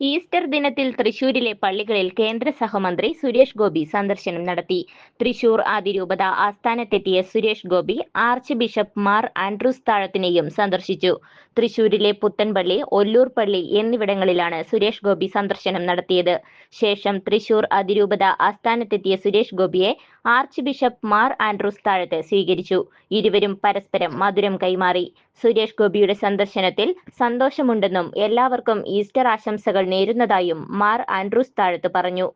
Easter ദിനത്തിൽ തൃശൂരിലെ പള്ളികളിൽ കേന്ദ്ര സഹമന്ത്രി സുരേഷ് ഗോപി സന്ദർശനം നടത്തി. തൃശൂർ അതിരൂപത ആസ്ഥാനത്തെത്തിയ Suresh Gopi arch bishop Mar Andrews താഴത്തിനെയും സന്ദർശിച്ചു. തൃശൂരിലെ പുത്തൻപള്ളി ഒല്ലൂർ പള്ളി എന്നിവിടങ്ങളിലാണ് സുരേഷ് ഗോപി സന്ദർശനം നടത്തിയത്. ശേഷം തൃശൂർ അതിരൂപത ആസ്ഥാനത്തെത്തിയ സുരേഷ് ഗോപിയെ ആർച്ച് ബിഷപ്പ് മാർ ആൻഡ്രൂസ് താഴത്ത് സ്വീകരിച്ചു. ഇരുവരും പരസ്പരം മധുരം കൈമാറി. സുരേഷ് ഗോപിയുടെ സന്ദർശനത്തിൽ സന്തോഷമുണ്ടെന്നും എല്ലാവർക്കും ഈസ്റ്റർ ആശംസകൾ നേരുന്നതായും മാർ ആൻഡ്രൂസ് താഴത്ത് പറഞ്ഞു.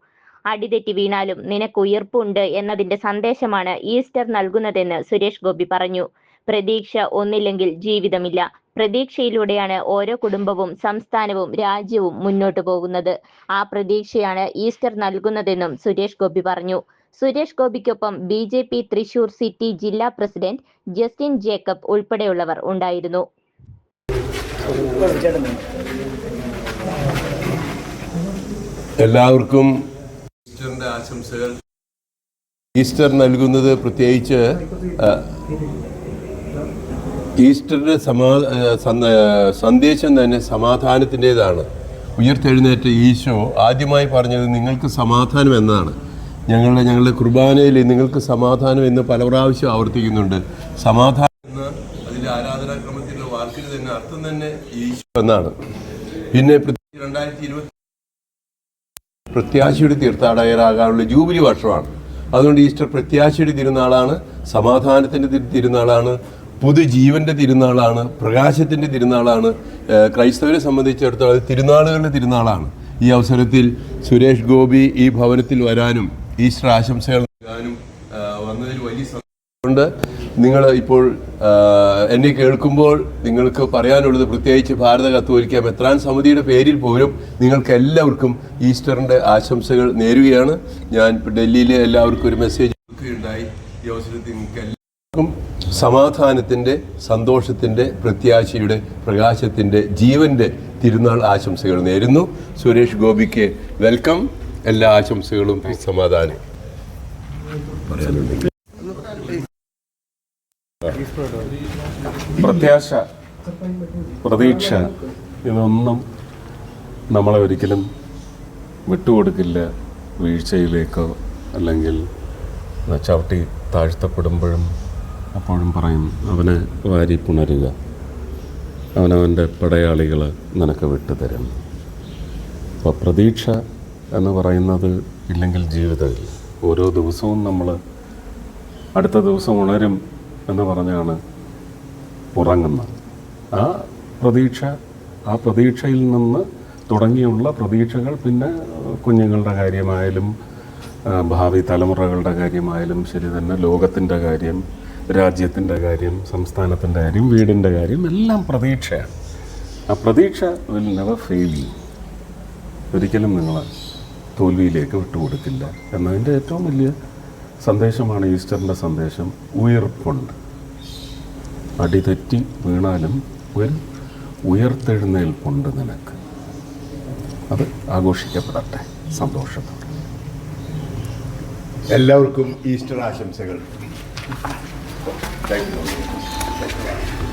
അടിതെറ്റി വീണാലും നിനക്ക് ഉയർപ്പുണ്ട് എന്നതിന്റെ സന്ദേശമാണ് ഈസ്റ്റർ നൽകുന്നതെന്ന് സുരേഷ് ഗോപി പറഞ്ഞു. പ്രതീക്ഷ ഒന്നില്ലെങ്കിൽ ജീവിതമില്ല. പ്രതീക്ഷയിലൂടെയാണ് ഓരോ കുടുംബവും സംസ്ഥാനവും രാജ്യവും മുന്നോട്ടു പോകുന്നത്. ആ പ്രതീക്ഷയാണ് ഈസ്റ്റർ നൽകുന്നതെന്നും സുരേഷ് ഗോപി പറഞ്ഞു. Suresh ഗോപിക്കൊപ്പം B J P Thrissur city ജില്ലാ പ്രസിഡന്റ് ജസ്റ്റിൻ ജേക്കബ് ഉൾപ്പെടെയുള്ളവർ ഉണ്ടായിരുന്നു. എല്ലാവർക്കും ആശംസകൾ. ഈസ്റ്റർ നൽകുന്നത് പ്രത്യേകിച്ച് ഈസ്റ്ററിന് ഈസ്റ്ററിന്റെ സമാ സന്ദേശം തന്നെ സമാധാനത്തിന്റെതാണ്. ഉയർത്തെഴുന്നേറ്റ് ഈശോ ആദ്യമായി പറഞ്ഞത് നിങ്ങൾക്ക് സമാധാനം എന്നാണ് ഞങ്ങളുടെ ഞങ്ങളുടെ കുർബാനയിൽ നിങ്ങൾക്ക് സമാധാനം എന്ന് പല പ്രാവശ്യം ആവർത്തിക്കുന്നുണ്ട്. സമാധാനം എന്ന അതിന്റെ ആരാധനാക്രമത്തിന്റെ വാക്കിന് തന്നെ അർത്ഥം തന്നെ ഈശോ എന്നാണ്. പിന്നെ പ്രത്യേകിച്ച് രണ്ടായിരത്തി ഇരുപത്തി പ്രത്യാശയുടെ തീർത്ഥാടകരാകാനുള്ള ജൂബിലി വർഷമാണ്. അതുകൊണ്ട് ഈസ്റ്റർ പ്രത്യാശയുടെ തിരുനാളാണ് സമാധാനത്തിന്റെ തിരുനാളാണ് പുതുജീവന്റെ തിരുനാളാണ് പ്രകാശത്തിന്റെ തിരുനാളാണ്. ക്രൈസ്തവരെ സംബന്ധിച്ചിടത്തോളം തിരുനാളുകളുടെ തിരുനാളാണ്. ഈ അവസരത്തിൽ സുരേഷ് ഗോപി ഈ ഭവനത്തിൽ വരാനും ഈസ്റ്റർ ആശംസകൾ നൽകാനും വന്നതിൽ വലിയ സന്തോഷമുണ്ട്. നിങ്ങൾ ഇപ്പോൾ എന്നെ കേൾക്കുമ്പോൾ നിങ്ങൾക്ക് പറയാനുള്ളത് പ്രത്യേകിച്ച് ഭാരത കത്തോലിക്ക മെത്രാൻ സമിതിയുടെ പേരിൽ പോലും നിങ്ങൾക്ക് എല്ലാവർക്കും ഈസ്റ്ററിന്റെ ആശംസകൾ നേരുകയാണ്. ഞാൻ ഡൽഹിയിലെ എല്ലാവർക്കും ഒരു മെസ്സേജ് കൊടുക്കുകയുണ്ടായി. ഈ അവസരത്തിൽ നിങ്ങൾക്ക് എല്ലാവർക്കും സമാധാനത്തിന്റെ സന്തോഷത്തിന്റെ പ്രത്യാശയുടെ പ്രകാശത്തിന്റെ ജീവന്റെ തിരുനാൾ ആശംസകൾ നേരുന്നു. സുരേഷ് ഗോപിക്ക് വെൽക്കം എല്ലാ ആശംസകളും സമാധാനം പ്രത്യാശ പ്രതീക്ഷ ഇതൊന്നും നമ്മളെ ഒരിക്കലും വിട്ടുകൊടുക്കില്ല. വീഴ്ചയിലേക്കോ അല്ലെങ്കിൽ ചവിട്ടി താഴ്ത്തപ്പെടുമ്പോഴും അപ്പോഴും പറയും അവനെ വാരി പുണരുക. അവനവന്റെ പടയാളികൾ നിനക്ക് വിട്ടുതരും. അപ്പോൾ പ്രതീക്ഷ എന്ന് പറയുന്നത് ഇല്ലെങ്കിൽ ജീവിതമില്ല. ഓരോ ദിവസവും നമ്മൾ അടുത്ത ദിവസം ഉണരും എന്ന് പറഞ്ഞാണ് ഉറങ്ങുന്നത്. ആ പ്രതീക്ഷ ആ പ്രതീക്ഷയിൽ നിന്ന് തുടങ്ങിയുള്ള പ്രതീക്ഷകൾ പിന്നെ കുഞ്ഞുങ്ങളുടെ കാര്യമായാലും ഭാവി തലമുറകളുടെ കാര്യമായാലും ശരി തന്നെ ലോകത്തിന്റെ കാര്യം രാജ്യത്തിന്റെ കാര്യം സംസ്ഥാനത്തിന്റെ കാര്യം വീടിന്റെ കാര്യം എല്ലാം പ്രതീക്ഷയാണ്. ആ പ്രതീക്ഷ വിൽ നെവർ ഫെയിൽ ഒരിക്കലും നിങ്ങൾ തോൽവിയിലേക്ക് വിട്ടുകൊടുക്കില്ല എന്നതിന്റെ ഏറ്റവും വലിയ സന്ദേശമാണ് ഈസ്റ്ററിന്റെ സന്ദേശം ഉയർപ്പുണ്ട്. അടിതെറ്റി വീണാലും ഒരു ഉയർത്തെഴുന്നേൽപ്പുണ്ട് നിനക്ക്. അത് ആഘോഷിക്കപ്പെടട്ടെ. സന്തോഷത്തോടെ. എല്ലാവർക്കും ഈസ്റ്റർ ആശംസകൾ. Thank you